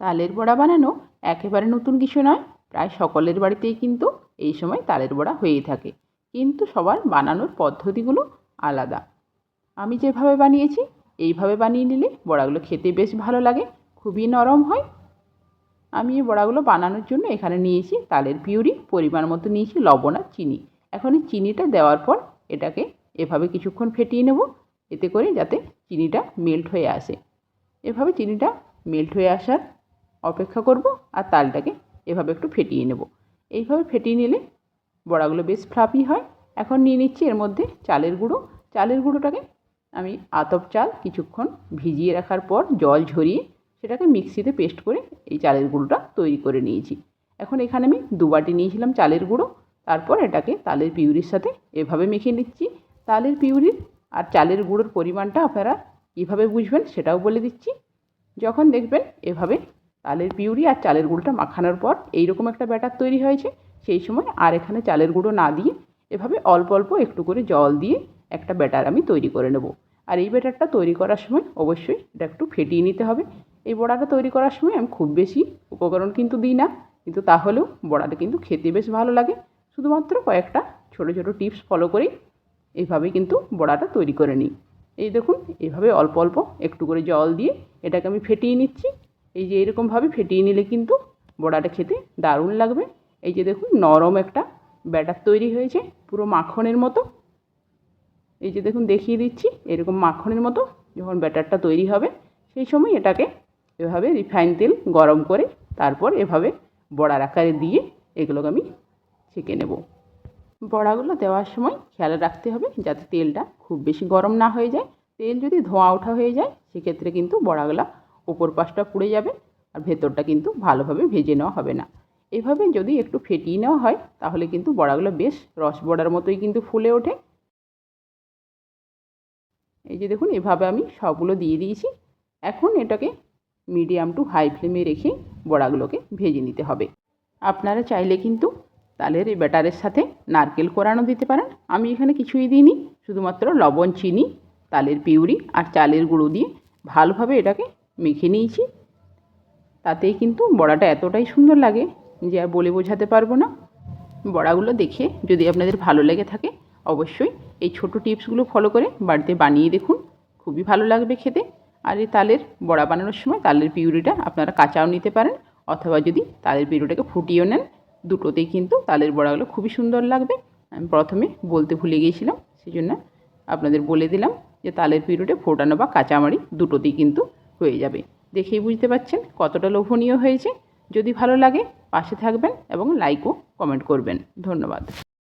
তালের বড়া বানানো একেবারে নতুন কিছু নয়। প্রায় সকলের বাড়িতেই কিন্তু এই সময় তালের বড়া হয়েই থাকে। কিন্তু সবার বানানোর পদ্ধতিগুলো আলাদা। আমি যেভাবে বানিয়েছি, এইভাবে বানিয়ে নিলে বড়াগুলো খেতে বেশ ভালো লাগে, খুবই নরম হয়। আমি এই বড়াগুলো বানানোর জন্য এখানে নিয়েছি তালের পিউরি, পরিমাণ মতো নিয়েছি লবণ আর চিনি। এখন এই চিনিটা দেওয়ার পর এটাকে এভাবে কিছুক্ষণ ফেটিয়ে নেব, এতে করে যাতে চিনিটা মেল্ট হয়ে আসে। এভাবে চিনিটা মেল্ট হয়ে আসার অপেক্ষা করব আর তালটাকে এভাবে একটু ফেটিয়ে নেব। এইভাবে ফেটিয়ে নিলে বড়াগুলো বেশ ফ্লাফি হয়। এখন নিয়ে নিচ্ছি এর মধ্যে চালের গুঁড়ো। চালের গুঁড়োটাকে আমি আতপ চাল কিছুক্ষণ ভিজিয়ে রাখার পর জল ঝরিয়ে সেটাকে মিক্সিতে পেস্ট করে এই চালের গুঁড়োটা তৈরি করে নিয়েছি। এখন এখানে আমি দু বাটি নিয়েছিলাম চালের গুঁড়ো। তারপর এটাকে তালের পিউরির সাথে এভাবে মেখে নিচ্ছি। তালের পিউরির আর চালের গুঁড়োর পরিমাণটা আপনারা কীভাবে বুঝবেন সেটাও বলে দিচ্ছি। যখন দেখবেন এভাবে তালের পিউরি আর চালের গুঁড়োটা মাখানোর পর এইরকম একটা ব্যাটার তৈরি হয়েছে। সেই সময় আর এখানে চালের গুঁড়ো না দিয়ে এভাবে অল্প অল্প একটু করে জল দিয়ে একটা ব্যাটার আমি তৈরি করে নেব। আর এই ব্যাটারটা তৈরি করার সময় অবশ্যই এটা একটু ফেটিয়ে নিতে হবে। এই বড়াটা তৈরি করার সময় আমি খুব বেশি উপকরণ কিন্তু দিই না, কিন্তু তাহলেও বড়াটা কিন্তু খেতে বেশ ভালো লাগে। শুধুমাত্র কয়েকটা ছোটো ছোটো টিপস ফলো করেই এইভাবে কিন্তু বড়াটা তৈরি করে নিই। এই দেখুন এইভাবে অল্প অল্প একটু করে জল দিয়ে এটাকে আমি ফেটিয়ে নিচ্ছি। এই যে এরকমভাবে ফেটিয়ে নিলে কিন্তু বড়াটা খেতে দারুণ লাগবে। এই যে দেখুন নরম একটা ব্যাটার তৈরি হয়েছে, পুরো মাখনের মতো। এই যে দেখুন দেখিয়ে দিচ্ছি, এরকম মাখনের মতো যখন ব্যাটারটা তৈরি হবে, সেই সময় এটাকে এভাবে রিফাইন তেল গরম করে তারপর এভাবে বড়ার আকারে দিয়ে এগুলোকে আমি ছেঁকে নেব। বড়াগুলো দেওয়ার সময় খেয়াল রাখতে হবে যাতে তেলটা খুব বেশি গরম না হয়ে যায়। তেল যদি ধোঁয়া ওঠা হয়ে যায়, সেক্ষেত্রে কিন্তু বড়াগুলা ওপর পাশটা পুড়ে যাবে আর ভেতরটা কিন্তু ভালোভাবে ভেজে নেওয়া হবে না। এভাবে যদি একটু ফেটিয়ে নেওয়া হয়, তাহলে কিন্তু বড়াগুলো বেশ রস বড়ার মতোই কিন্তু ফুলে ওঠে। এই যে দেখুন, এভাবে আমি সবগুলো দিয়ে দিয়েছি। এখন এটাকে মিডিয়াম টু হাই ফ্লেমে রেখে বড়াগুলোকে ভেজে নিতে হবে। আপনারা চাইলে কিন্তু তালের এই ব্যাটারের সাথে নারকেল কোরানো দিতে পারেন। আমি এখানে কিছুই দিইনি, শুধুমাত্র লবণ, চিনি, তালের পিউরি আর চালের গুঁড়ো দিয়ে ভালোভাবে এটাকে মেখে নিয়েছি। তাতেই কিন্তু বড়াটা এতটাই সুন্দর লাগে যে আর বলে বোঝাতে পারব না। বড়াগুলো দেখে যদি আপনাদের ভালো লেগে থাকে, অবশ্যই এই ছোটো টিপসগুলো ফলো করে বাড়িতে বানিয়ে দেখুন। খুবই ভালো লাগবে খেতে। আর এই তালের বড়া বানানোর সময় তালের পিউরিটা আপনারা কাঁচাও নিতে পারেন, অথবা যদি তালের পিউরিটাকে ফুটিয়েও নেন, দুটোতেই কিন্তু তালের বড়াগুলো খুবই সুন্দর লাগবে। আমি প্রথমে বলতে ভুলে গিয়েছিলাম সেই জন্য আপনাদের বলে দিলাম যে তালের পিউরিটা ফোটানো বা কাঁচামারি দুটোতেই কিন্তু হয়ে যাবে। দেখেই বুঝতে পারছেন কতটা লোভনীয় হয়েছে। যদি ভালো লাগে পাশে থাকবেন এবং লাইকও কমেন্ট করবেন। ধন্যবাদ।